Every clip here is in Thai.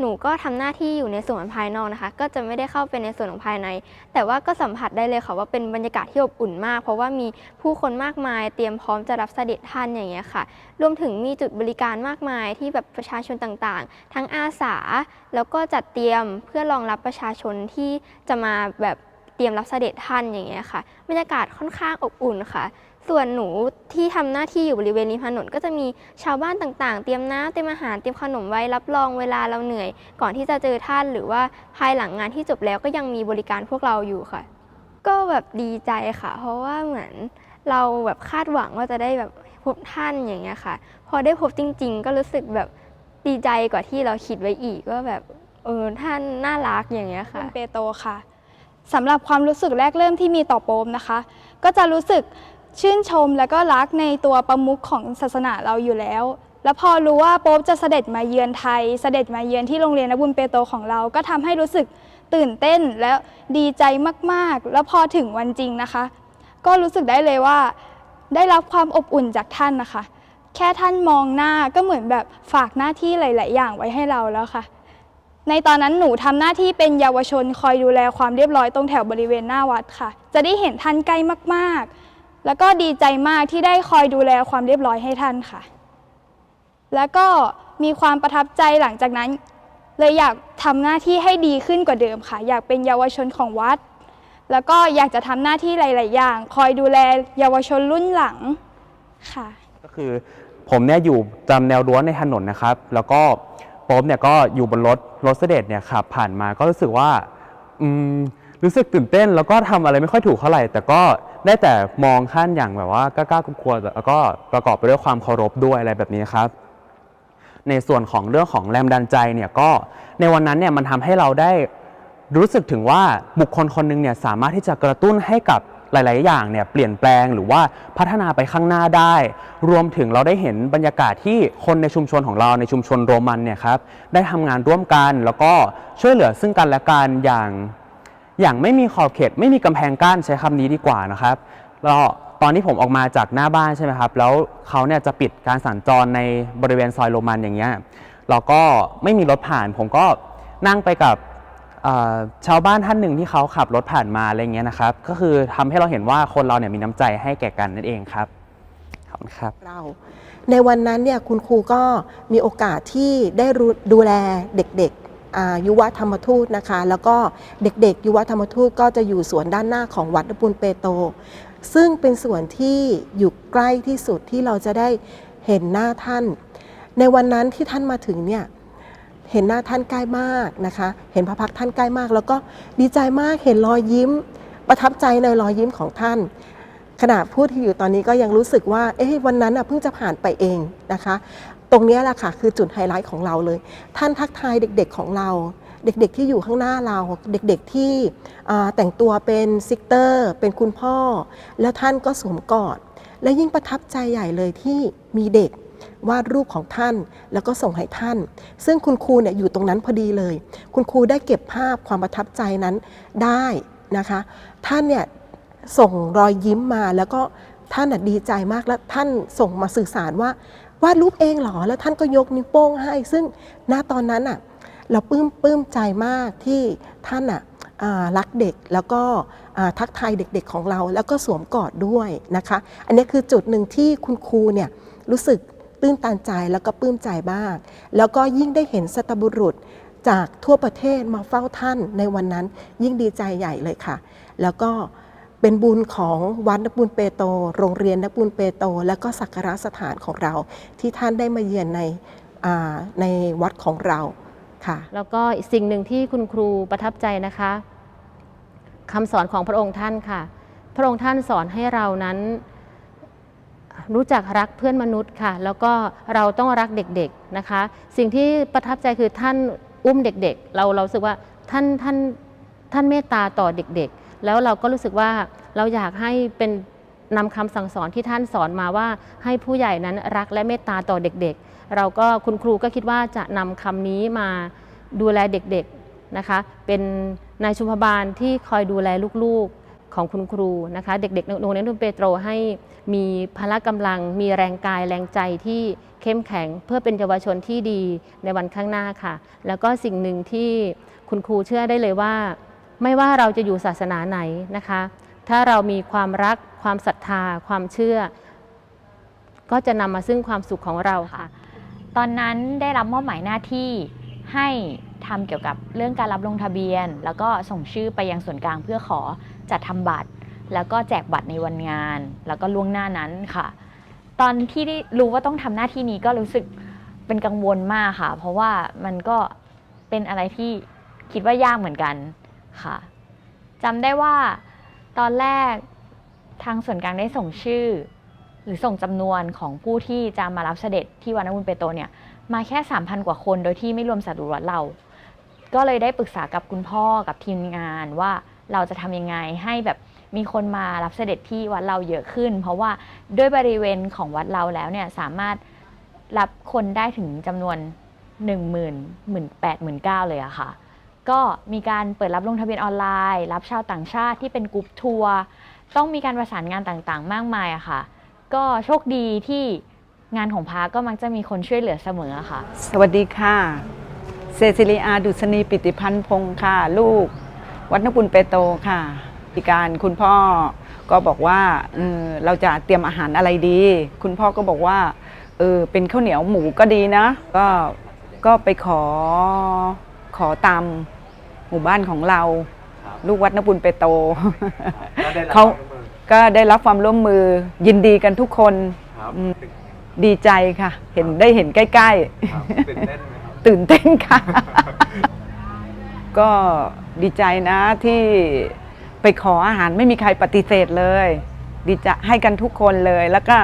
หนูก็ทำหน้าที่อยู่ในส่วนภายนอกนะคะ ก็จะไม่ได้เข้าไปในส่วนของภายใน แต่ว่าก็สัมผัสได้เลยค่ะว่าเป็นบรรยากาศที่อบอุ่นมาก เพราะว่ามีผู้คนมากมายเตรียมพร้อมจะรับเสด็จท่านอย่างเงี้ยค่ะ รวมถึงมีจุดบริการมากมายที่แบบประชาชนต่างๆ ทั้งอาสา แล้วก็จัดเตรียมเพื่อรองรับประชาชนที่จะมาแบบเตรียมรับเสด็จท่านอย่างเงี้ยค่ะ บรรยากาศค่อนข้างอบอุ่นค่ะ ส่วนหนูที่ทำหน้าที่อยู่บริเวณริมถนนก็จะมีชาวบ้านต่างๆ เตรียมน้ำเตรียมอาหารเตรียมขนมไว้รับรองเวลาเราเหนื่อย ก่อนที่จะเจอท่านหรือว่าภายหลังงานที่จบแล้วก็ยังมีบริการพวกเราอยู่ค่ะ ก็แบบดีใจค่ะ เพราะว่าเหมือนเราแบบคาดหวังว่าจะได้แบบพบท่านอย่างเงี้ยค่ะ พอได้พบจริง ๆ ก็รู้สึกแบบดีใจกว่าที่เราคิดไว้อีกว่าแบบเออท่านน่ารักอย่างเงี้ยคุค่ะณเปโตค่ะสำหรับความรู้สึกแรกเริ่มที่มีต่อโปมนะคะ ก็จะรู้สึก ชื่นชมและก็รักในตัวประมุขของศาสนาเราอยู่แล้ว แล้วพอรู้ว่าโป๊ปจะเสด็จมาเยือนไทย เสด็จมาเยือนที่โรงเรียนนบุญเปโตของเรา ก็ทำให้รู้สึกตื่นเต้นและดีใจมากๆ แล้วพอถึงวันจริงนะคะ ก็รู้สึกได้เลยว่า ได้รับความอบอุ่นจากท่านนะคะ แค่ท่านมองหน้าก็เหมือนแบบฝากหน้าที่หลาย ๆ อย่างไว้ให้เราแล้วค่ะ ในตอนนั้นหนูทำหน้าที่เป็นเยาวชนคอยดูแลความเรียบร้อยตรงแถวบริเวณหน้าวัดค่ะ จะได้เห็นท่านใกล้มากๆ แล้วก็ดีใจมากที่ได้คอยดูแลความเรียบร้อยให้ท่านค่ะ แล้วก็มีความประทับใจหลังจากนั้น เลยอยากทำหน้าที่ให้ดีขึ้นกว่าเดิมค่ะ อยากเป็นเยาวชนของวัด แล้วก็อยากจะทำหน้าที่หลาย ๆ อย่าง คอยดูแลเยาวชนรุ่นหลังค่ะ ก็คือผมเนี่ยอยู่ตามแนวรั้วในถนนนะครับ แล้วก็โป๊มเนี่ยก็อยู่บนรถรถเสด็จเนี่ยขับผ่านมาก็รู้สึกว่าอืม รู้สึกตื่นเต้นแล้วก็ทำอะไรไม่ค่อยถูกเท่าไหร่ แต่ก็ได้แต่มองท่านอย่างแบบว่ากล้าๆกลัวๆแล้วก็ประกอบไปด้วยความเคารพด้วยอะไรแบบนี้ครับ ในส่วนของเรื่องของแรงดันใจเนี่ยก็ในวันนั้นเนี่ยมันทำให้เราได้รู้สึกถึงว่าบุคคลคนหนึ่งเนี่ยสามารถที่จะกระตุ้นให้กับหลาย ๆ อย่างเนี่ยเปลี่ยนแปลงหรือว่าพัฒนาไปข้างหน้าได้ รวมถึงเราได้เห็นบรรยากาศที่คนในชุมชนของเราในชุมชนโรมันเนี่ยครับได้ทำงานร่วมกันแล้วก็ช่วยเหลือซึ่งกันและกันอย่าง อย่างไม่มีขอบเขตไม่มีกำแพงกั้นใช้คำนี้ดีกว่านะครับแล้วตอนที่ผมออกมาจากหน้าบ้านใช่ไหมครับ แล้วเขาเนี่ยจะปิดการสัญจรในบริเวณซอยโรมันอย่างเงี้ยแล้วก็ไม่มีรถผ่าน ผมก็นั่งไปกับชาวบ้านท่านหนึ่งที่เขาขับรถผ่านมาอะไรเงี้ยนะครับ ก็คือทำให้เราเห็นว่าคนเราเนี่ยมีน้ำใจให้แก่กันนั่นเองครับขอบคุณครับเราในวันนั้นเนี่ยคุณครูก็มีโอกาสที่ได้ดูแลเด็กๆ ยุวธรรมทูตนะคะ แล้วก็เด็กๆ ยุวธรรมทูตก็จะอยู่สวนด้านหน้าของวัดนบุญเปโต ซึ่งเป็นส่วนที่อยู่ใกล้ที่สุดที่เราจะได้เห็นหน้าท่าน ในวันนั้นที่ท่านมาถึงเนี่ยเห็นหน้าท่านใกล้มากนะคะ เห็นพระพักท่านใกล้มาก แล้วก็ดีใจมากเห็นรอยยิ้ม ประทับใจในรอยยิ้มของท่าน ขณะพูดที่อยู่ตอนนี้ก็ยังรู้สึกว่า เอ๊ะวันนั้นน่ะเพิ่งจะผ่านไปเองนะคะ ตรงนี้แหละค่ะคือจุดไฮไลท์ของเราเลย ท่านทักทายเด็กๆของเรา เด็กๆที่อยู่ข้างหน้าเรา เด็กๆที่แต่งตัวเป็นซิกเตอร์ เป็นคุณพ่อ แล้วท่านก็สวมกอด และยิ่งประทับใจใหญ่เลยที่มีเด็กวาดรูปของท่านแล้วก็ส่งให้ท่าน ซึ่งคุณครูเนี่ยอยู่ตรงนั้นพอดีเลย คุณครูได้เก็บภาพความประทับใจนั้นได้นะคะ ท่านเนี่ย ส่งรอยยิ้มมาแล้วก็ท่านดีใจมากแล้วท่านส่งมาสื่อสารว่าวาดรูปเองเหรอ แล้วท่านก็ยกนิ้วโป้งให้ ซึ่งณตอนนั้นอะเราปลื้มปลื้มใจมากที่ท่านอะรักเด็กแล้วก็ทักทายเด็กๆของเรา แล้วก็สวมกอดด้วยนะคะ อันนี้คือจุดหนึ่งที่คุณครูเนี่ยรู้สึกตื้นตันใจแล้วก็ปลื้มใจมากแล้วก็ยิ่งได้เห็นสัตบุรุษจากทั่วประเทศมาเฝ้าท่านในวันนั้นยิ่งดีใจใหญ่เลยค่ะ แล้วก็ เป็นบุญของวัดนบุญเปโตโรงเรียนนบุญเปโตและก็สักการะสถานของเรา ที่ท่านได้มาเยือนในในวัดของเราค่ะแล้วก็อีกสิ่งหนึ่งที่คุณครูประทับใจนะคะคำสอนของพระองค์ท่านค่ะ พระองค์ท่านสอนให้เรานั้นรู้จักรักเพื่อนมนุษย์ค่ะ แล้วก็เราต้องรักเด็กๆนะคะ สิ่งที่ประทับใจคือท่านอุ้มเด็กๆ เราเราสึกว่าท่านท่านท่านเมตตาต่อเด็กๆ แล้วเราก็รู้สึกว่าเราอยากให้เป็นนำคำสั่งสอนที่ท่านสอนมาว่า ให้ผู้ใหญ่นั้นรักและเมตตาต่อเด็กๆ เราก็คุณครูก็คิดว่าจะนำคำนี้มาดูแลเด็กๆนะคะ เป็นนายชุมพบาลที่คอยดูแลลูกๆของคุณครูนะคะ เด็กๆโรงเรียนนุ่นเปโตรให้มีพละกำลัง มีแรงกายแรงใจที่เข้มแข็งเพื่อเป็นเยาวชนที่ดีในวันข้างหน้าค่ะ แล้วก็สิ่งหนึ่งที่คุณครูเชื่อได้เลยว่า ไม่ว่าเราจะอยู่ศาสนาไหนนะคะ ถ้าเรามีความรัก ความศรัทธา ความเชื่อ ก็จะนำมาซึ่งความสุขของเราค่ะ ตอนนั้นได้รับมอบหมายหน้าที่ให้ทำเกี่ยวกับเรื่องการรับลงทะเบียน แล้วก็ส่งชื่อไปยังส่วนกลางเพื่อขอจัดทำบัตร แล้วก็แจกบัตรในวันงาน แล้วก็ล่วงหน้านั้นค่ะ ตอนที่ได้รู้ว่าต้องทำหน้าที่นี้ก็รู้สึกเป็นกังวลมากค่ะ เพราะว่ามันก็เป็นอะไรที่คิดว่ายากเหมือนกัน ค่ะจำได้ว่าตอนแรกทางส่วนกลางได้ส่งชื่อ หรือส่งจำนวนของผู้ที่จะมารับเสด็จที่วัดนบุญเปโตรเนี่ยมาแค่ 3,000 กว่าคนโดยที่ไม่รวมสาธุวัดเรา ก็เลยได้ปรึกษากับคุณพ่อกับทีมงานว่าเราจะทำยังไงให้แบบมีคนมารับเสด็จที่วัดเราเยอะขึ้น เพราะว่าด้วยบริเวณของวัดเราแล้วเนี่ยสามารถรับคนได้ถึงจำนวน 1 0 0 0 0 0 0 8 0 0 0เลยอะค่ะ ก็มีการเปิดรับลงทะเบียนออนไลน์ รับชาวต่างชาติที่เป็นกรุ๊ปทัวร์ต้องมีการประสานงานต่างๆ มากมายอะค่ะ ก็โชคดีที่งานของพาก็มักจะมีคนช่วยเหลือเสมอค่ะ สวัสดีค่ะเซซิลีอาดุษณีปิติพันธ์พงศ์ค่ะ ลูก วัดนบุญเปโตรค่ะพิการคุณพ่อก็บอกว่าเออเราจะเตรียมอาหารอะไรดี คุณพ่อก็บอกว่าเออเป็นข้าวเหนียวหมูก็ดีนะ ก็ก็ไปขอขอตาม หมู่บ้านของเรา ลูกวัดนบุญเปโตรเขาก็ได้รับความร่วมมือยินดีกันทุกคนอืมดีใจค่ะ เห็นได้เห็นใกล้ๆตื่นเต้นค่ะ ก็ดีใจนะที่ไปขออาหารไม่มีใครปฏิเสธเลย ดีใจให้กันทุกคนเลย แล้วก็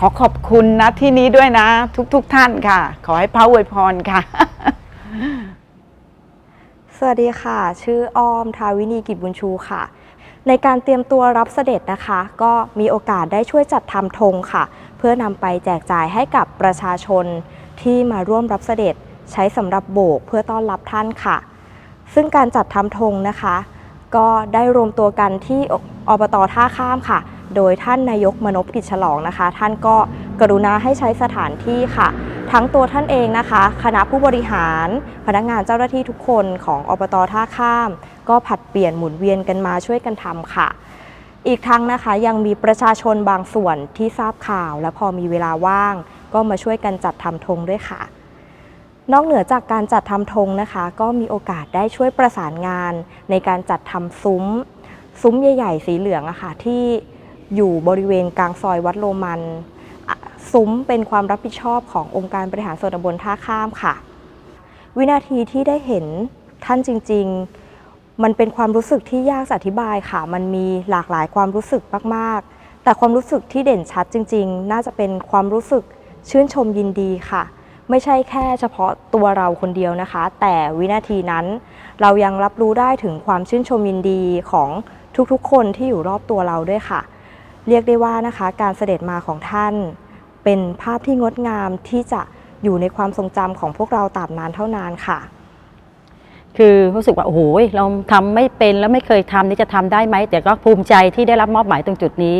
ขอขอบคุณนะที่นี้ด้วยนะ ทุกๆทท่านค่ะ ขอให้พระอวยพรค่ะ สวัสดีค่ะ ชื่ออ้อมทาวินีกิจบุญชูค่ะ ในการเตรียมตัวรับเสด็จนะคะ ก็มีโอกาสได้ช่วยจัดทำธงค่ะ เพื่อนำไปแจกจ่ายให้กับประชาชนที่มาร่วมรับเสด็จใช้สำหรับโบกเพื่อต้อนรับท่านค่ะ ซึ่งการจัดทำธงนะคะ ก็ได้รวมตัวกันที่อบตท่าข้ามค่ะ โดยท่านนายกมนพกิจฉลองนะคะ ท่านก็ กรุณาให้ใช้สถานที่ค่ะ ทั้งตัวท่านเองนะคะ คณะผู้บริหาร พนักงานเจ้าหน้าที่ทุกคนของอบตท่าข้าม ก็ผัดเปลี่ยนหมุนเวียนกันมาช่วยกันทำค่ะ อีกทั้งนะคะยังมีประชาชนบางส่วนที่ทราบข่าว และพอมีเวลาว่าง ก็มาช่วยกันจัดทำธงด้วยค่ะนอกเหนือจากการจัดทำธงนะคะ ก็มีโอกาสได้ช่วยประสานงาน ในการจัดทำซุ้ม ซุ้มใหญ่ ๆ สีเหลืองอะค่ะที่อยู่บริเวณกลางซอยวัดโรมัน ซุ้มเป็นความรับผิดชอบขององค์การบริหารส่วนตำบลท่าข้ามค่ะ วินาทีที่ได้เห็นท่านจริง ๆ มันเป็นความรู้สึกที่ยากจะอธิบายค่ะ มันมีหลากหลายความรู้สึกมากๆ แต่ความรู้สึกที่เด่นชัดจริง ๆ น่าจะเป็นความรู้สึกชื่นชมยินดีค่ะ ไม่ใช่แค่เฉพาะตัวเราคนเดียวนะคะ แต่วินาทีนั้น เรายังรับรู้ได้ถึงความชื่นชมยินดีของทุกๆ คนที่อยู่รอบตัวเราด้วยค่ะ เรียกได้ว่านะคะ การเสด็จมาของท่าน เป็นภาพที่งดงามที่จะอยู่ในความทรงจำของพวกเราตราบนานเท่านานค่ะ คือรู้สึกว่าโอ้โหเราทำไม่เป็นแล้วไม่เคยทำนี่จะทำได้ไหมแต่ก็ภูมิใจที่ได้รับมอบหมายตรงจุดนี้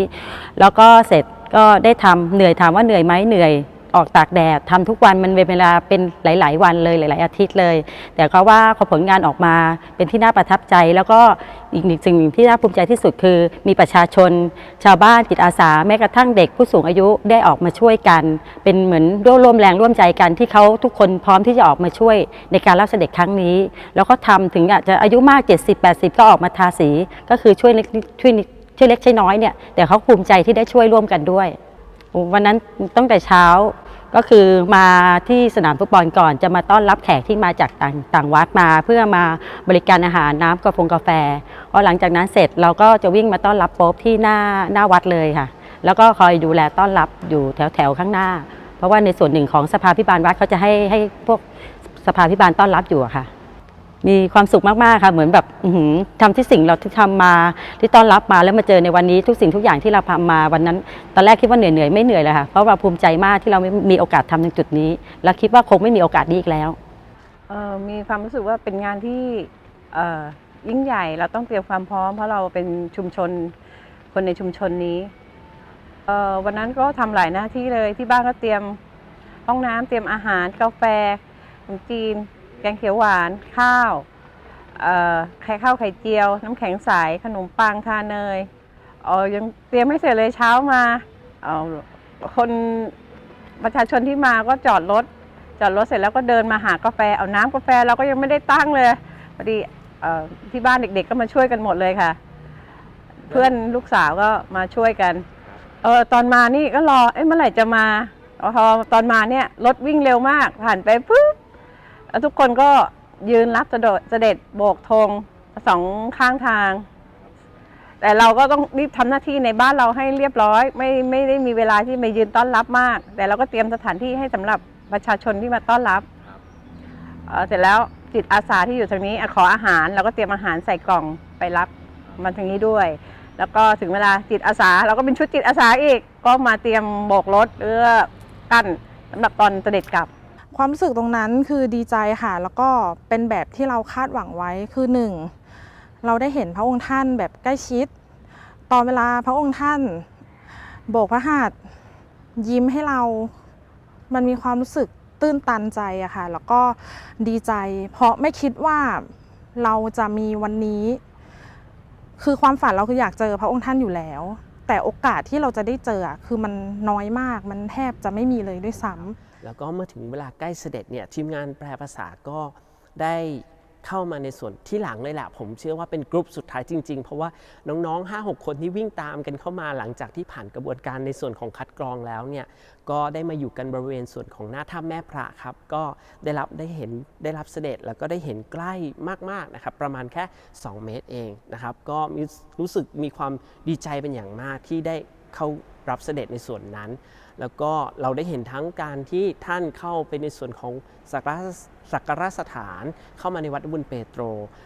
แล้วก็เสร็จก็ได้ทำเหนื่อยถามว่าเหนื่อยไหมเหนื่อย ออกตากแดดทำทุกวันมันเป็นเวลาเป็นหลาย ๆ วันเลยหลาย ๆ อาทิตย์เลย แต่ก็ว่าพอผลงานออกมาเป็นที่น่าประทับใจ แล้วก็อีกหนึ่งสิ่งหนึ่งที่น่าภูมิใจที่สุดคือ มีประชาชน ชาวบ้านจิตอาสาแม้กระทั่งเด็กผู้สูงอายุได้ออกมาช่วยกัน เป็นเหมือนร่วมร่วมแรงร่วมใจกันที่เขาทุกคนพร้อมที่จะออกมาช่วยในการรับเสด็จครั้งนี้ แล้วก็ทำถึงอาจจะอายุมาก 70 80 ก็ออกมาทาสี ก็คือช่วยเล็กช่วยช่วยเล็กช่วยน้อยเนี่ยแต่เขาภูมิใจที่ได้ช่วยร่วมกันด้วย วันนั้นตั้งแต่เช้าก็คือมาที่สนามฟุตบอลก่อนจะมาต้อนรับแขกที่มาจากต่างต่างวัดมาเพื่อมาบริการอาหารน้ำกาแฟกาแฟพอหลังจากนั้นเสร็จเราก็จะวิ่งมาต้อนรับโป๊บที่หน้าหน้าวัดเลยค่ะ แล้วก็คอยดูแลต้อนรับอยู่แถวแถวข้างหน้า เพราะว่าในส่วนหนึ่งของสภาพิบาลวัดเขาจะให้ให้พวกสภาพิบาลต้อนรับอยู่ค่ะ มีความสุขมากๆค่ะเหมือนแบบอื้อหือทำที่สิ่งเราที่ทำมาที่ต้อนรับมาแล้วมาเจอในวันนี้ทุกสิ่งทุกอย่างที่เราทำมาวันนั้นตอนแรกคิดว่าเหนื่อยเหนื่อยๆไม่เหนื่อยเลยค่ะเพราะเราภูมิใจมากที่เรามีโอกาสทำในจุดนี้ และคิดว่าคงไม่มีโอกาสนี้อีกแล้วมีความรู้สึกว่าเป็นงานที่ยิ่งใหญ่เราต้องเตรียมความพร้อม เพราะเราเป็นชุมชนคนในชุมชนนี้วันนั้นก็ทำหลายหน้าที่เลยที่บ้านก็เตรียมห้องน้ำเตรียมอาหารกาแฟขนมจีน แกงเขียวหวาน ข้าวเอ่อไข่ข้าวไข่เจียว น้ำแข็งใสขนมปังทาเนยเออยังเตรียมไม่เสร็จเลยเช้ามาเอาคนประชาชนที่มาก็จอดรถจอดรถเสร็จแล้วก็เดินมาหากาแฟเอาน้ำกาแฟเราก็ยังไม่ได้ตั้งเลยพอดีที่บ้านเด็ก ๆ ก็มาช่วยกันหมดเลยค่ะ เพื่อนลูกสาวก็มาช่วยกันเออตอนมานี่ก็รอเอ๊ะเมื่อไหร่จะมาพอตอนมาเนี่ยรถวิ่งเร็วมาก ผ่านไปปุ๊บ แล้วทุกคนก็ยืนรับเสด็จเสด็จโบกธงสองข้างทาง แต่เราก็ต้องรีบทำหน้าที่ในบ้านเราให้เรียบร้อย ไม่ไม่ได้มีเวลาที่ไปยืนต้อนรับมาก แต่เราก็เตรียมสถานที่ให้สำหรับประชาชนที่มาต้อนรับเสร็จแล้วจิตอาสาที่อยู่ทางนี้ขออาหารเราก็เตรียมอาหารใส่กล่องไปรับมาทางนี้ด้วย แล้วก็ถึงเวลาจิตอาสา เราก็เป็นชุดจิตอาสาอีก ก็มาเตรียมโบกรถเพื่อกั้นสำหรับตอนเสด็จกลับ ความรู้สึกตรงนั้นคือดีใจค่ะ แล้วก็เป็นแบบที่เราคาดหวังไว้คือหนึ่งเราได้เห็นพระองค์ท่านแบบใกล้ชิด ตอนเวลาพระองค์ท่าน โบกพระหัตถ์ยิ้มให้เรา มันมีความรู้สึกตื้นตันใจอะค่ะ แล้วก็ดีใจ เพราะไม่คิดว่าเราจะมีวันนี้ คือความฝันเราคืออยากเจอพระองค์ท่านอยู่แล้ว แต่โอกาสที่เราจะได้เจออะคือมันน้อยมาก มันแทบจะไม่มีเลยด้วยซ้ำ แล้วก็เมื่อถึงเวลาใกล้เสด็จเนี่ยทีมงานแปลภาษาก็ได้เข้ามาในส่วนที่หลังเลยแหละผมเชื่อว่าเป็นกลุ่มสุดท้ายจริง ๆ เพราะว่าน้องๆ 5-6 คนที่วิ่งตามกันเข้ามาหลังจากที่ผ่านกระบวนการในส่วนของคัดกรองแล้วเนี่ยก็ได้มาอยู่กันบริเวณส่วนของหน้าถ้ำแม่พระครับ ก็ได้รับได้เห็นได้รับเสด็จแล้วก็ได้เห็นใกล้มากๆนะครับประมาณแค่ 2 เมตรเองนะครับก็มีรู้สึกมีความดีใจเป็นอย่างมากที่ได้เข้ารับเสด็จในส่วนนั้น แล้วก็เราได้เห็นทั้งการที่ท่านเข้าไปในส่วนของสักการะสักการะสถาน เข้ามาในวัดบุญเปโตร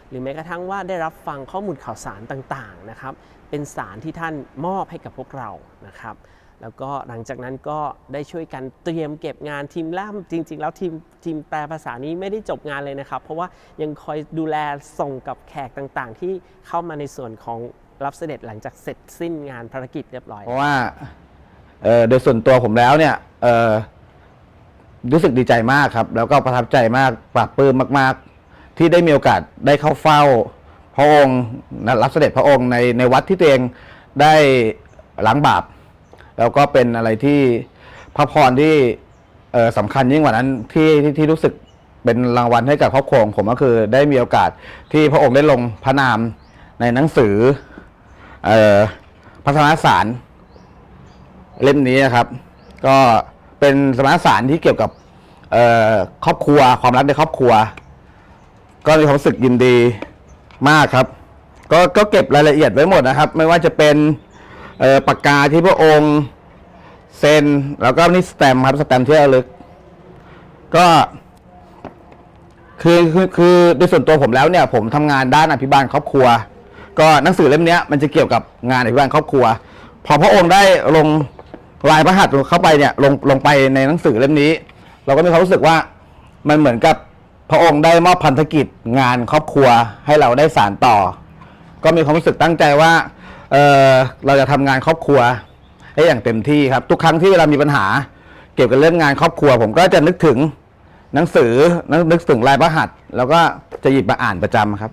หรือแม้กระทั่งว่าได้รับฟังข้อมูลข่าวสารต่างๆนะครับเป็นสารที่ท่านมอบให้กับพวกเรานะครับแล้วก็หลังจากนั้นก็ได้ช่วยกันเตรียมเก็บงานทีมล่ามจริง ๆ แล้วทีมทีมแปลภาษานี้ไม่ได้จบงานเลยนะครับ เพราะว่ายังคอยดูแลส่งกับแขกต่างๆ ที่เข้ามาในส่วนของรับเสด็จหลังจากเสร็จสิ้นงานภารกิจเรียบร้อยเพราะว่า เอ่อโดยส่วนตัวผมแล้วเนี่ยเอ่อรู้สึกดีใจมากครับ แล้วก็ประทับใจมากปรับปลื้มมาก ๆ ที่ได้มีโอกาสได้เข้าเฝ้า พระองค์รับเสด็จพระองค์ในในวัดที่ตัวเองได้ล้างบาปแล้วก็เป็นอะไรที่พระพรที่สำคัญยิ่งกว่านั้นที่ที่ที่รู้สึกเป็นรางวัลให้กับครอบครัวของผมก็คือได้มีโอกาสที่พระองค์ได้ลงพระนามในหนังสือเอ่อพัฒนาสาร เล่มนี้นะครับ ก็เป็นสมารสารที่เกี่ยวกับครอบครัวความรักในครอบครัว ก็มีความรู้สึกยินดีมากครับ ก็ก็เก็บรายละเอียดไว้หมดนะครับ ไม่ว่าจะเป็นปากกาที่พระองค์เซ็นแล้วก็นี่สแตมครับสแตมที่ระลึก ก็คือคือคือโดยส่วนตัวผมแล้วเนี่ย ผมทำงานด้านอภิบาลครอบครัว ก็หนังสือเล่มนี้มันจะเกี่ยวกับงานอภิบาลครอบครัว พอพระองค์ได้ลง ลายพระหัตถ์เข้าไปเนี่ยลงลงไปในหนังสือเล่มนี้ เราก็มีความรู้สึกว่ามันเหมือนกับพระองค์ได้มอบพันธกิจงานครอบครัวให้เราได้สานต่อ ก็มีความรู้สึกตั้งใจว่าเออเราจะทำงานครอบครัวให้อย่างเต็มที่ครับ ทุกครั้งที่เวลามีปัญหา เกี่ยวกับเรื่องงานครอบครัว ผมก็จะนึกถึงหนังสือนึกนึกถึงลายพระหัตถ์แล้วก็จะหยิบมาอ่านประจำครับ